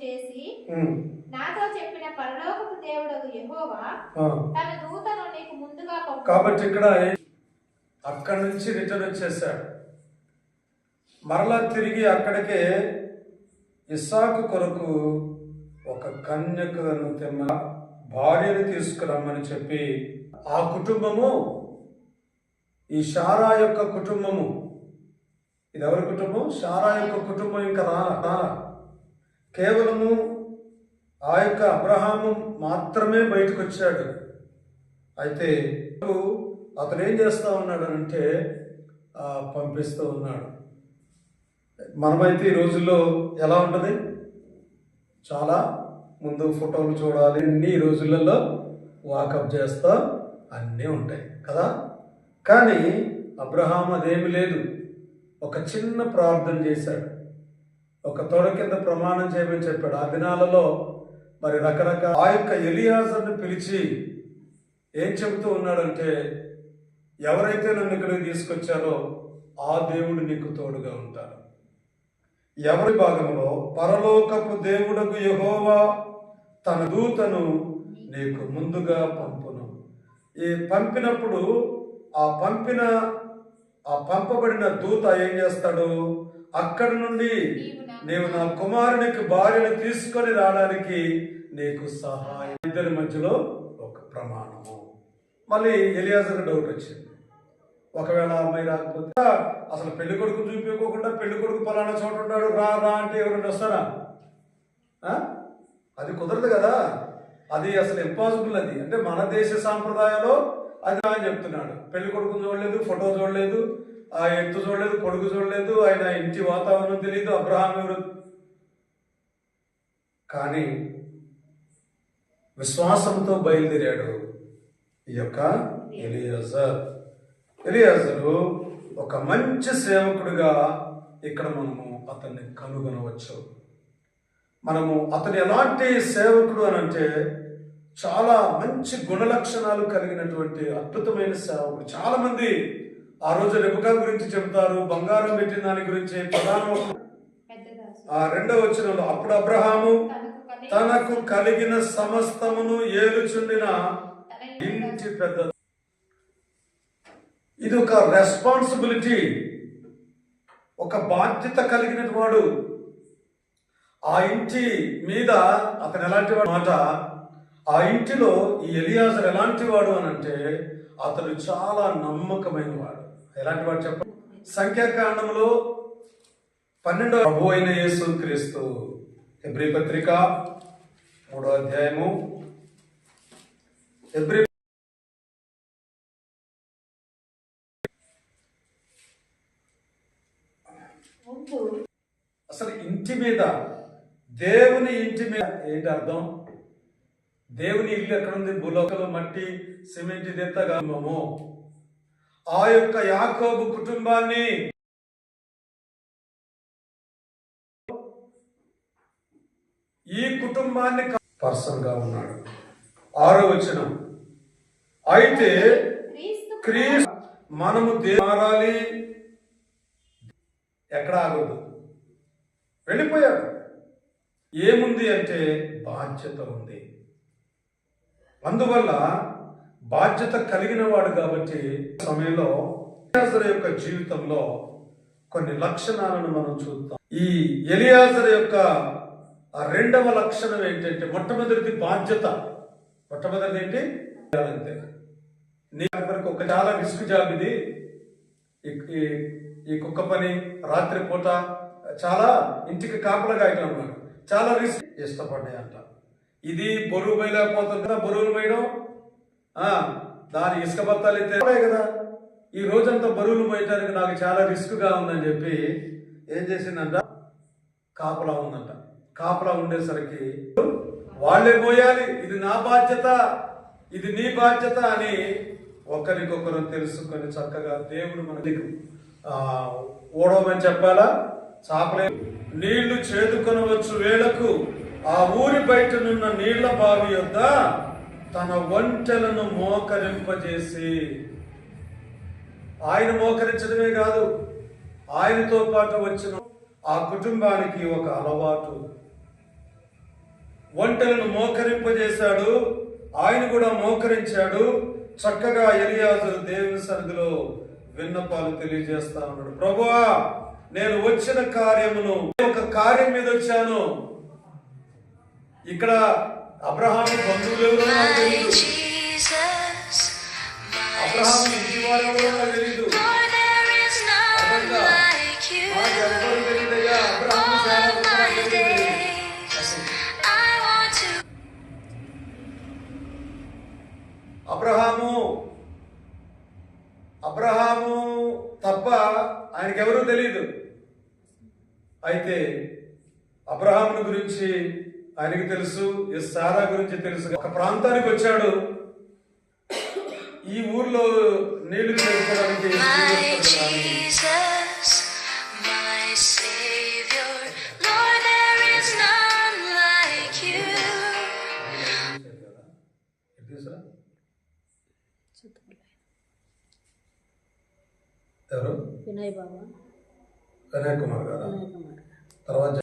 చేసి నాతో చెప్పిన పరలోకపు దేవుడు యెహోవా. తన దూతను నీకు ముందుగా కాబట్టి ఇక్కడ అక్కడి నుంచి రిటర్న్ వచ్చేసాడు. మరలా తిరిగి అక్కడికే ఇస్సాకు కొరకు ఒక కన్యకను తెమ్మ భార్యను తీసుకురమ్మని చెప్పి ఆ కుటుంబము ఈ షారా యొక్క కుటుంబము. ఇది ఎవరి కుటుంబం? షారా యొక్క కుటుంబం ఇంకా రా. కేవలము ఆ యొక్క అబ్రహాము మాత్రమే బయటకు వచ్చాడు అయితే అతను ఏం చేస్తూ ఉన్నాడు అంటే పంపిస్తూ ఉన్నాడు. మనమైతే ఈ రోజుల్లో ఎలా ఉంటుంది? చాలా ముందు ఫోటోలు చూడాలి అన్ని ఈ రోజులలో వాకప్ చేస్తా అన్నీ ఉంటాయి కదా? కానీ అబ్రహాం అదేమి లేదు. ఒక చిన్న ప్రార్థన చేశాడు. ఒక తొడ కింద ప్రమాణం చేయమని చెప్పాడు. ఆ దినాలలో మరి రకరకాల ఆ యొక్క ఎలియాజర్ని పిలిచి ఏం చెబుతూ ఉన్నాడంటే ఎవరైతే నన్ను ఇక్కడికి తీసుకొచ్చారో ఆ దేవుడు నీకు తోడుగా ఉంటాడు. ఎవరి భాగంలో పరలోకపు దేవుడకు యహోవా తన దూతను నీకు ముందుగా పంపును. ఈ పంపినప్పుడు ఆ పంపిన ఆ పంపబడిన దూత ఏం చేస్తాడు? అక్కడి నుండి నీవు నా కుమారునికి భార్యను తీసుకొని రావడానికి నీకు సహాయం. ఇద్దరి మధ్యలో ఒక ప్రమాణము. మళ్ళీ ఎలియాజర్ డౌట్ వచ్చింది. ఒకవేళ అమ్మాయి రాకపోతే అసలు పెళ్ళి కొడుకు చూపించుకోకుండా పెళ్ళి కొడుకు పలానా చోట ఉన్నాడు రా రా అంటే ఎవరైనా వస్తారా? అది కుదరదు కదా. అది అసలు ఇంపాసిబుల్ అది. అంటే మన దేశ సాంప్రదాయంలో అది అని చెప్తున్నాడు. పెళ్ళి కొడుకుని చూడలేదు ఫోటో చూడలేదు ఆ ఎత్తు చూడలేదు కొడుకు చూడలేదు ఆయన ఇంటి వాతావరణం తెలియదు అబ్రహాం ఎవరు? కానీ విశ్వాసంతో బయలుదేరాడు ఈ యొక్క ఎలియాజర్. ఎలియాజరు ఒక మంచి సేవకుడిగా ఇక్కడ మనము అతన్ని కనుగొనవచ్చు. మనము అతను ఎలాంటి సేవకుడు అని అంటే చాలా మంచి గుణ లక్షణాలు కలిగినటువంటి అద్భుతమైన సేవకుడు. చాలామంది ఆ రోజు రెబకా గురించి చెబుతారు బంగారం పెట్టిన దాని గురించి ప్రధాన. ఆ రెండవ వచనంలో అప్పుడు అబ్రహాము తనకు కలిగిన సమస్తమును ఏలుచుండిన ఇంటి పెద్ద ఇది ఒక రెస్పాన్సిబిలిటీ ఒక బాధ్యత కలిగిన వాడు. ఆ ఇంటి మీద అతను ఎలాంటి వాడు? మాట ఆ ఇంటిలో ఈ ఎలియాజర్ ఎలాంటి వాడు అని అంటే అతడు చాలా నమ్మకమైన వాడు. ఎలాంటి వాడు చెప్ప సంఖ్యాకాండంలో పన్నెండో ప్రభు అయిన యేసు క్రీస్తు ఎబ్రి పత్రిక మూడో అధ్యాయము. ఎబ్రి అసలు ఇంటి మీద దేవుని ఇంటి మీద ఏంటి అర్థం? దేవుని ఇల్లు ఎక్కడుంది భూలోకలు మట్టి సిమెంట్ ఇదంతా కామము ఆ యొక్క యాకోబు కుటుంబాన్ని ఈ కుటుంబాన్ని పర్సన్గా ఉన్నాడు. ఆరో వచనం. అయితే క్రీస్ మనము మారాలి. ఎక్కడ ఆగదు వెళ్ళిపోయాడు. ఏముంది అంటే బాధ్యత ఉంది. అందువల్ల బాధ్యత కలిగిన వాడు కాబట్టి సమయంలో ఎలియాజర్ యొక్క జీవితంలో కొన్ని లక్షణాలను మనం చూద్దాం. ఈ ఎలియాజర్ యొక్క రెండవ లక్షణం ఏంటంటే మొట్టమొదటిది బాధ్యత. మొట్టమొదటిది ఏంటి? అంతే. నీ వరకు ఒక చాలా రిస్క్ జాబ్ ఇది. ఈ- ఈ- కుక్క పని రాత్రి పూట చాలా ఇంటికి కాపలగా కాయటం అన్నమాట. చాలా రిస్క్. ఇష్టపడ్డాయి అంట ఇది బరువు పోయలేకపోతుంది కదా బరువులు పోయడం. దాని ఇసుక బత్తాలు ఎత్తే కదా. ఈ రోజంతా బరువులు పోయటానికి నాకు చాలా రిస్క్గా ఉందని చెప్పి ఏం చేసిందంట? కాపలా ఉందంట. కాపలా ఉండేసరికి వాళ్ళే పోయాలి ఇది నా బాధ్యత ఇది నీ బాధ్యత అని ఒకరికొకరు తెలుసుకొని చక్కగా దేవుడు మనకి ఆ, ఓడవమని చెప్పాలా? చాపలే. నీళ్ళు చేదుకొనవచ్చు వేళకు. ఆ ఊరి బయట నున్న నీళ్ళ బావి యొద్ద తన ఒంటెలను మోకరింపజేసి. ఆయన మోకరించడమే కాదు ఆయనతో పాటు వచ్చిన ఆ కుటుంబానికి ఒక అలవాటు. ఒంటెలను మోకరింపజేశాడు ఆయన కూడా మోకరించాడు. చక్కగా ఎలియాజు దేవుని సన్నిధిలో విన్నపాలు తెలియజేస్తా ఉన్నాడు. ప్రభువా నేను వచ్చిన కార్యమును ఒక కార్యం మీద వచ్చాను. ఇక్కడ అబ్రహాం బంధువులు ఎవరో నాకు తెలియదు అబ్రహాం ఇంటి వారు ఎవరో నాకు తెలియదు ఎవరు తెలియదయ్యా అబ్రహాం అబ్రహాము అబ్రహాము తప్ప ఆయనకెవరూ తెలియదు అయితే అబ్రహాముని గురించి ఆయనకి తెలుసు ఈ సారా గురించి తెలుసు. ఒక ప్రాంతానికి వచ్చాడు. ఈ ఊర్లో నీళ్ళు చేసుకోవడానికి. ఎవరు? వినయ్ బాబా. వినయ్ కుమార్ గారు. తర్వాత